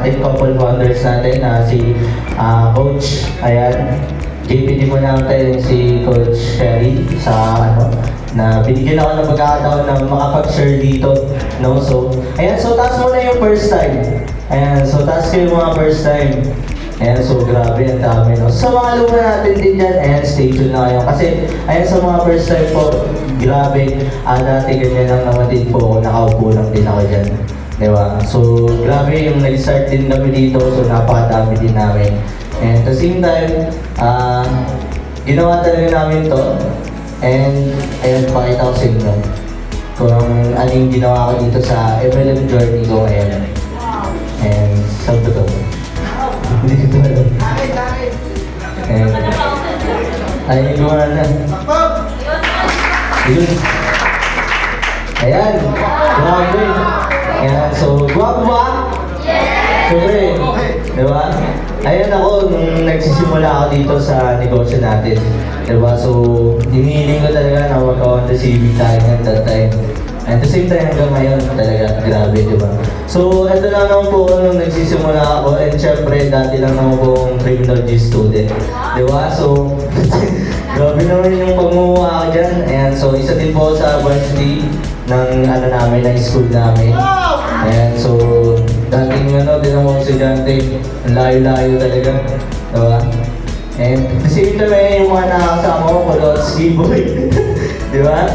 natin, couple founders natin na si ah, Coach, ayan, JPT mo natin si Coach Sherry sa ano, na binigyan ako ng pagkakataon na makapag-share dito, no? So, ayan, so taas muna yung first time. Ayan, so taas ko yung mga first time. Ayan, so grabe, ang dami, no? Sa mga luma natin din dyan, ayan, stay tuned na kayo. Kasi, ayan, sa mga first time po, grabe, ah, dati ganyan lang naman din po, nakaupo lang din ako dyan. Di ba? So, grabe yung nag-start din kami dito, so napakadami din namin. And at the same time, ah, ginawa talaga namin to. And, ayun, pakita ko sa inyo. Kung ano yung ginawa ko dito sa MLM journey ko ngayon. And, saan ba to? Hindi ko alam. And, ayun, gawa na. Yun. Ayan. Grabe. Ayan. So, guwapo ba? Yes! Siyempre. Di ba? Ayan ako, nung nagsisimula ako dito sa negosyo natin. Di ba? So, hinihiling ko talaga na magka-Honda Civic tayo at that time. And at the same time, hanggang ngayon, talaga, grabe, di ba? So, ito lang naman po ako nung nagsisimula ako. And syempre, dati lang naman po akong criminology student. Di ba? So, grabe naman yung pagmuha ako dyan. Ayan, so, isa din po sa varsity ng ano namin, ng school namin. Ayan, so, dating ano, din ako estudyante, ang layo-layo talaga. Diba? And same time, eh, yung mga nakakasama ko, kulot, ski boy. Di ba?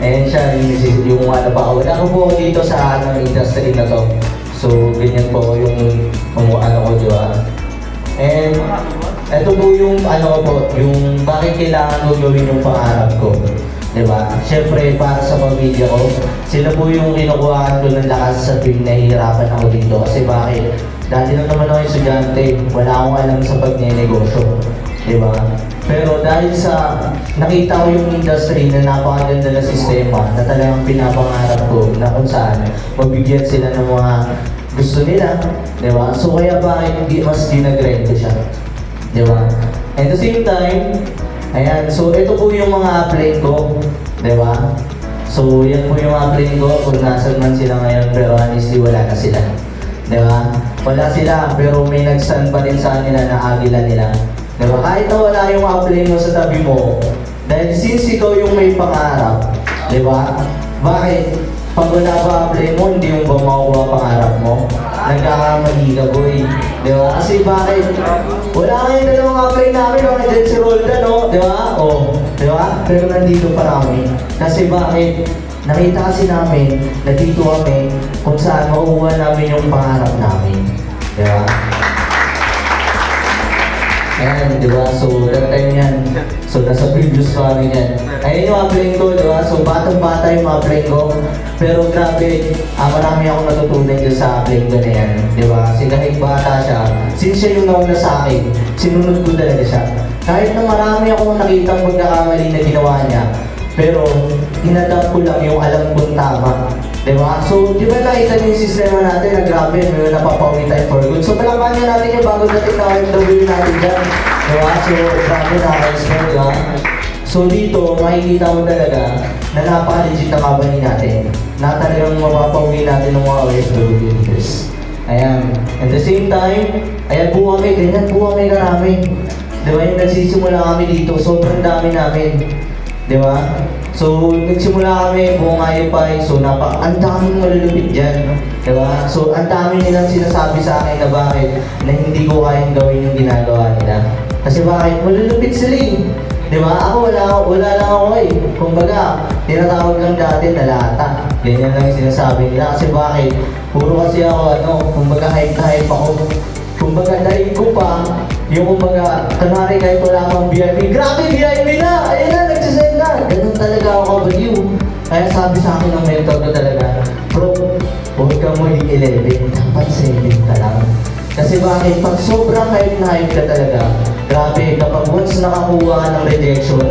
Ayan siya, yung, yung ano pa ako. Wala ko po dito sa ano, industry na to. So, ganyan po yung ano ko, di ba? And, ito po yung ano po, yung bakit kailangan ko gawin yung pangarap ko. Di ba? Siyempre, para sa pamilya ko, sila po yung kinukuhaan ko ng lakas sa tuwing nahihirapan ako dito. Kasi bakit? Dati lang naman ako estudyante, wala akong alam sa pagnenegosyo. Di ba? Pero dahil sa nakita ko yung industry na napakaganda na sistema na talagang pinapangarap ko na kung saan mabigyan sila ng mga gusto nila, di ba? So kaya bakit hindi mas dinagrind ko siya? Di ba? At the same time, ayan, so ito po yung mga upline ko, di ba? So yan po yung upline ko kung nasan man sila ngayon pero honestly wala na sila. Di ba? Wala sila pero may nag-stand pa rin sa kanila na agila nila. Di ba? Kahit na wala yung upline mo sa tabi mo, dahil since ikaw yung may pangarap, di ba? Bakit? Pag wala pa upline mo, hindi mo ba makukuha pangarap mo? Nagkakamali ka, boy. Di ba? Kasi bakit? Wala kayong dalawang apply namin, mga dyan si Roldan, no? Di ba? O, di ba? Pero nandito pa kami. Kasi bakit? Nakita kasi namin, nandito kami kung saan makukuha namin yung pangarap namin. Di ba? Ayan, di ba? So, that time yan. So, nasa previous pa kami yan. Ayan yung apply ko, di ba? So, batang-bata yung apply ko. Pero grabe, ah, marami akong natutunan dyan sa apply ko na yan. Di ba? Kasi kahit bata siya, since siya yung nauna sa akin, sinunod ko talaga siya. Kahit na marami akong nakitang pagkakamali na ginawa niya, pero inadapt ko lang yung alam kong tama. Diba? So, di ba nakita niyo yung sistema natin na grabe, may napapawi tayo for good. So, palakpakan natin yung bago natin na OFW natin dyan. Diba? So, grabe nakaka-expert, diba? So, dito, makikita mo talaga na napaka-legit na company natin. Na talagang mapapawi natin ng mga OFW leaders. Ayan. At the same time, ayan po kami, ganyan po kami karami. Di ba? Yung nagsisimula kami dito, sobrang dami namin. Di ba? So, nagsimula kami, buong ayaw pa eh. So, napak ang daming malulupit dyan. Di ba? So, ang dami nilang sinasabi sa akin na bakit na hindi ko kayang gawin yung ginagawa nila. Kasi bakit? Malulupit sila eh. Di ba? Ako wala, wala lang ako eh. Kumbaga, tinatawag lang dati na lata. Ganyan lang yung sinasabi nila. Kasi bakit? Puro kasi ako, ano, kumbaga hype na hype ako. Kumbaga, dahil ko pa, yung kumbaga, kanari kahit wala akong VIP. Grabe, VIP na! Ayan na, wala, ganun talaga ako kabaliw. Kaya sabi sa akin ng mentor ko talaga, bro, huwag kang maging 11, dapat 7 ka lang. Kasi bakit, pag sobrang hype na hype ka talaga, grabe, kapag once nakakuha ka ng rejection,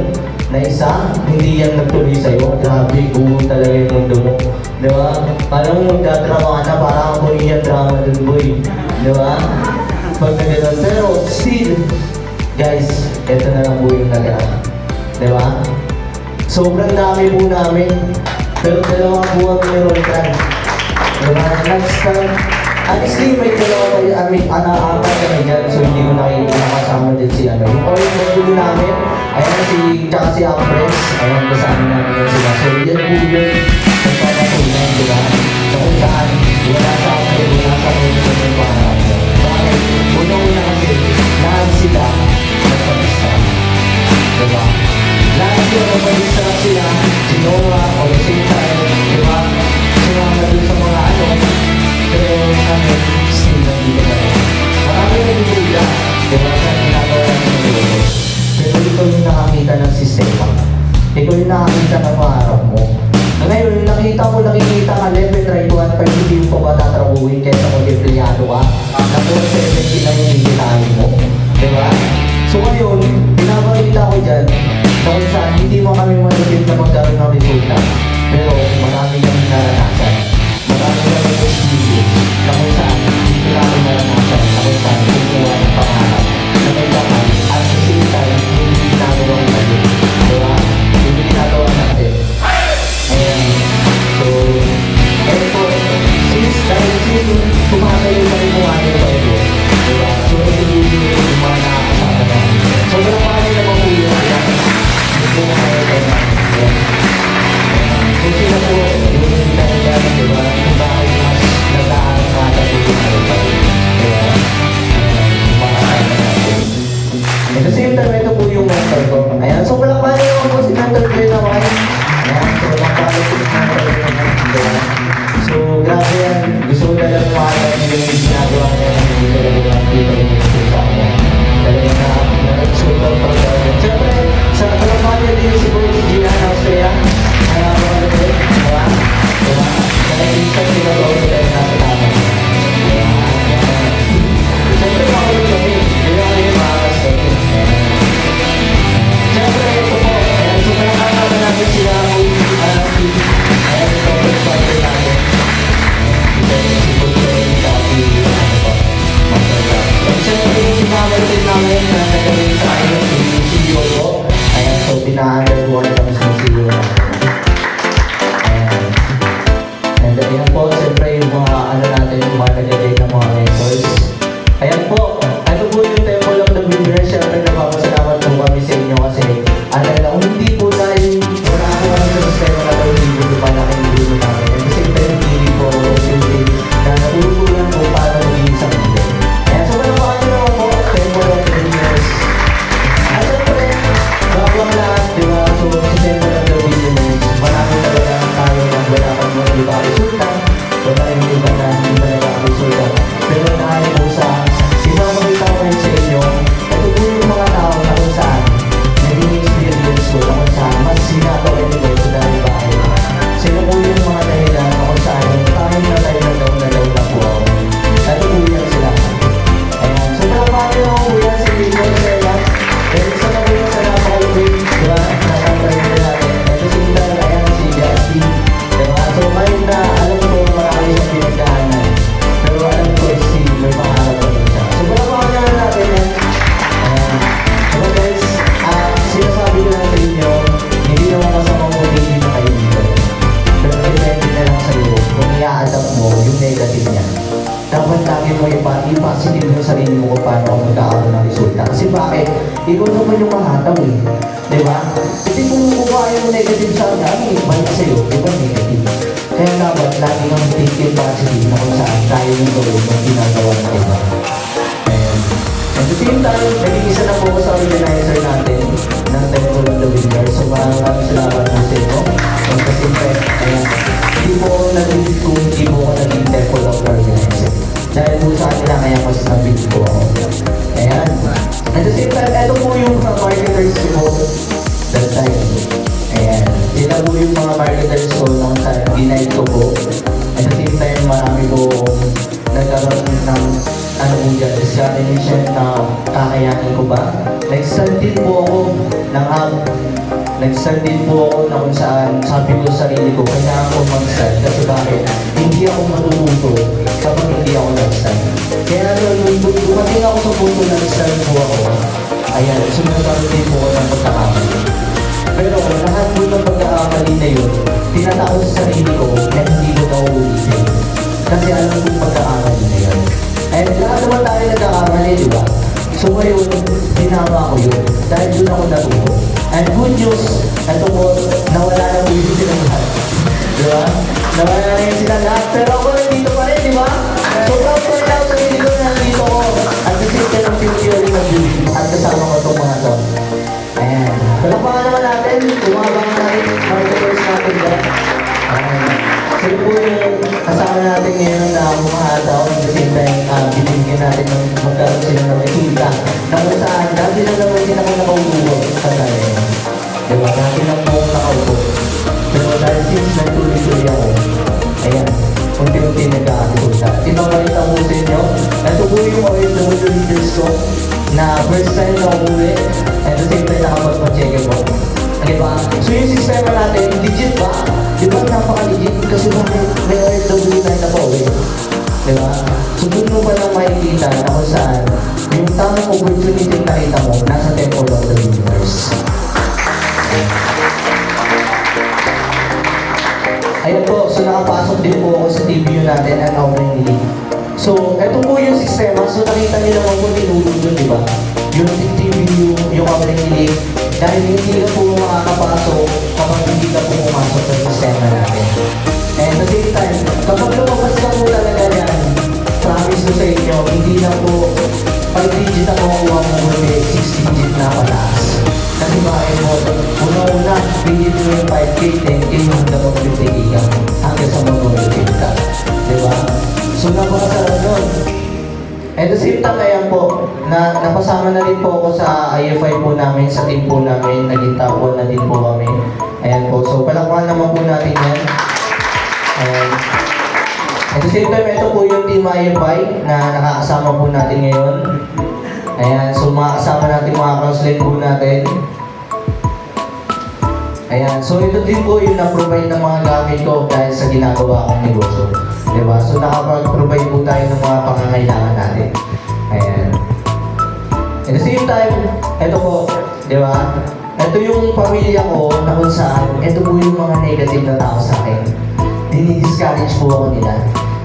na isa, hindi yan nagtuloy sa'yo, grabe, gulo talaga yung mundo mo. Di ba? Parang magdadrama ka na, parang ako yung drama dun, boy. Di ba? Pag na ganun. Pero still, guys, ito na lang po yung nag Di ba? Sobrang dami po namin. Pero dalawa po ang meron dyan. Diba? Next time, honestly, may dalawa tayo, I mean, anaapat kami dyan. So, hindi ko na kayo nakasama din si ano. Yung oil na po namin, ayan si, tsaka si Ambrose. Ayan, kasama namin yan sila. So, yan po yun. 자연속 i-adapt mo yung negative niya. Dapat lagi mo i-positive yung sarili mo kung paano ako magkakaroon ng resulta. Kasi bakit? Ikaw naman yung mahataw eh. Di ba? Kasi kung kukuha yung negative sa akin, ang ibalik eh, sa'yo, di ba negative? Kaya dapat lagi kang thinking positive na kung saan tayo yung gawin ng ginagawa ng iba. At the same time, nag-iisa na po sa organizer natin ng Temple of the So maraming salamat po sa inyo. And kasi pa, ayan, hindi po ako nag-iis kung hindi po ako naging Temple of Organizer. Dahil po sa kanila, kaya mas nabig po ako. Ayan. At the same time, ito po yung mga marketers ko that time. Ayan. Yan po yung mga marketers ko nung time, ginaid ko po. At the same time, marami po nagkaroon ng po dyan, discrimination na kakayanin ko ba? Nag-start din po ako ng hub. Nag-start din po ako na kung saan sabi ko sa sarili ko, kailangan ko mag-start. Kasi bakit? Hindi ako matututo kapag hindi ako nag-start. Kaya nung Ito po, nawala na po yung silang lahat. Di ba? Nawala na yung silang at the same time nakapagpa-check po. Di ba? So yung sistema natin, legit ba? Di ba napaka-legit? Kasi bakit may OFW tayo na pauwi? Di ba? So doon mo pa lang makikita na kung saan yung tamang opportunity na nakita mo nasa Temple of the Universe. Ayun po, so nakapasok din po ako sa TVU natin at offering league. So, ito po yung sistema. So, nakita niyo naman po tinulog dun, di ba? Yung TVU, yung offering league. Dahil hindi ka po makakapasok kapag hindi ka po pumasok sa sistema natin. And at the same time, kapag lumabas ka po talaga yan, promise ko sa inyo, hindi na po 5 digit ang makukuha mo kundi 6 digit na pataas. Kasi bakit mo, una-una, bigyan mo yung 5K, 10K, hanggang mag 50K ka, hanggang sa mag-motivate ka. Diba? So, napakasarap nun. At the same time, ayan po, na napasama na rin po ako sa IFI po namin, sa team po namin, naging top na din po kami. Ayan po, so palakpakan naman po natin yan. Ayan. At the same time, ito po yung Team IFI na nakakasama po natin ngayon. Ayan, so makakasama natin mga counselor po natin. Ayan, so ito din po yung na-provide ng mga gamit ko dahil sa ginagawa kong negosyo. Diba? So nakapag-provide po tayo ng mga pangangailangan natin. Ayan. At the same time, ito po, di ba? Ito yung pamilya ko na kung saan, ito po yung mga negative na tao sa akin. Dini-discourage po ako nila.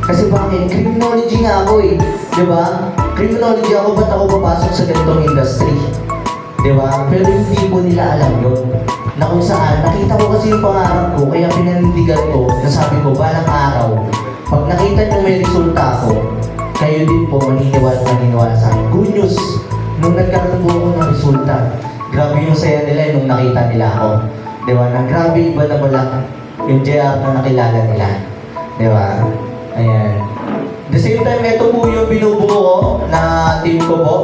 Kasi bakit? Criminology nga ako eh. Di ba? Criminology ako, ba't ako papasok sa ganitong industry? Di ba? Pero hindi po nila alam yun. Na kung saan, nakita ko kasi yung pangarap ko, kaya pinanindigan ko, na sabi ko, balang araw, pag nakita nyo may resulta ako, kayo din po maniniwala maniniwala sa akin. Good news, nung nagkaroon po ako ng resulta, grabe yung saya nila nung nakita nila ako. Di ba? Na grabe iba na pala yung JR na nakilala nila. Di ba? Ayan. The same time, ito po yung binubuo ko na team ko po.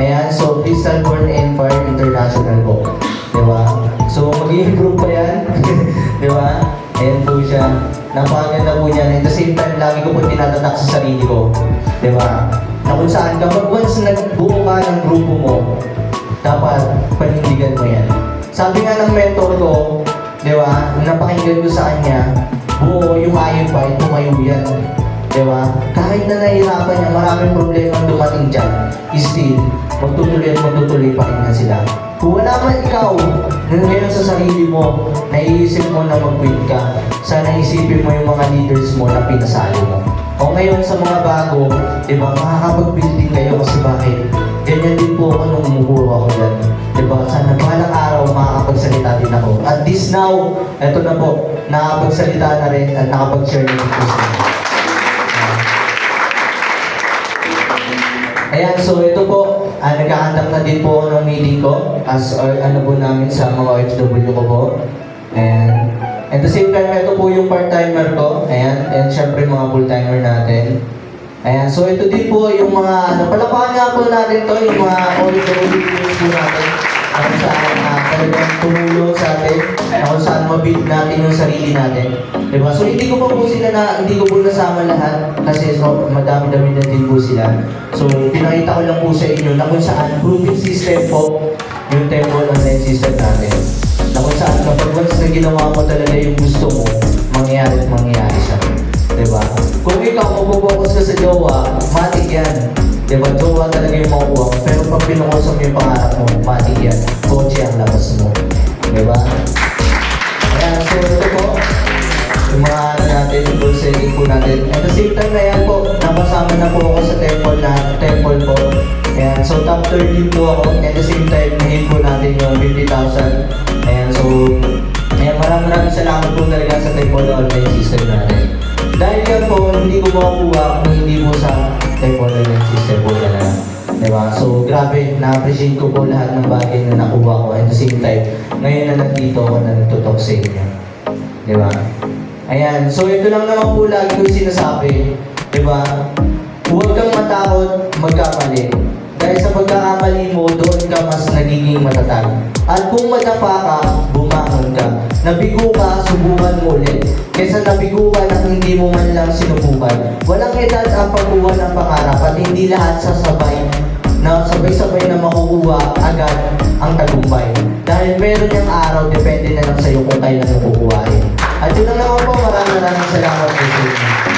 Ayan, so Crystal Born and Fire International po. Di ba? So mag-improve pa yan. Di ba? Ayan po siya. Napakaganda po niyan. At the same time, lagi ko po tinatatak sa sarili ko. Di ba? Na kung saan, kapag once nagbuo ka ng grupo mo, dapat panindigan mo yan. Sabi nga ng mentor ko, di ba, napakinggan ko sa kanya, buo yung IFI, tumayo yan. Di ba? Kahit na nahihirapan niya, maraming problema dumating dyan, still, magtutuloy at magtutuloy pa rin nga sila. Kung wala man ikaw, ngayon sa sarili mo, naiisip mo na mag-quit ka, sana isipin mo yung mga leaders mo na pinasali mo. O ngayon sa mga bago, di ba, makakapag-building kayo kasi bakit? Ganyan din po ako nung umuburo ako dyan. Di ba? Sana balang araw makakapagsalita din ako. At this now, eto na po, nakakapagsalita na rin at nakapag-share na po sa. Ayan, so ito po, ah, nagkakandak na din po ng meeting ko as or, ano po namin sa mga OFW ko po. Ayan. At the same time, ito po yung part-timer ko. Ayan. And syempre mga full-timer natin. Ayan, so ito din po yung mga, ano, palapakan nga po natin to, yung mga videos po natin. saan uh, talagang tumulong sa atin, na kung saan mabuild natin yung sarili natin. Diba? So hindi ko pa po sila na, hindi ko po nasama lahat kasi so, madami-dami na din po sila. So pinakita ko lang po sa inyo na kung saan grouping system po yung temple online system natin. Na kung saan kapag once na ginawa mo talaga yung gusto mo, mangyayari at mangyayari siya. Diba? Kung ikaw mapopokus ka sa jowa, matik yan. Diba? Talaga yung makukuha mo. Pero pag pinukusap mo yung pangarap mo, matik yan. Kotse ang labas mo. Diba? Ayan, so ito po, yung mga ano natin, goal setting po natin. At the same time na po, napasama na po ako sa temple na, temple po. Ayan, so top 13 po ako. At the same time, nahit po natin yung 50,000. Ayan, so, ayan, maraming maraming salamat po talaga sa temple online system natin. Dahil yan po, hindi ko makukuha kung hindi po sa temple online system po talaga. Diba? So, grabe, na-appreciate ko po lahat ng bagay na nakuha ko. At the same time, ngayon na nandito ako na nagtutok sa inyo. Di ba? Ayan, so ito lang naman po lagi ko sinasabi. Di ba? Huwag kang matakot magkamali. Dahil sa pagkakamali mo, doon ka mas nagiging matatag. At kung bumangon ka. Nabigo ka, subukan mo ulit. Kesa nabigo ka na hindi mo man lang sinubukan. Walang edad ang pagkuha ng pangarap at hindi lahat sasabay na sabay-sabay na makukuha agad ang tagumpay. Dahil meron yung araw, depende na lang sa'yo kung kailan mo kukuhain. At yun lang naman po, maraming maraming salamat po sa inyo.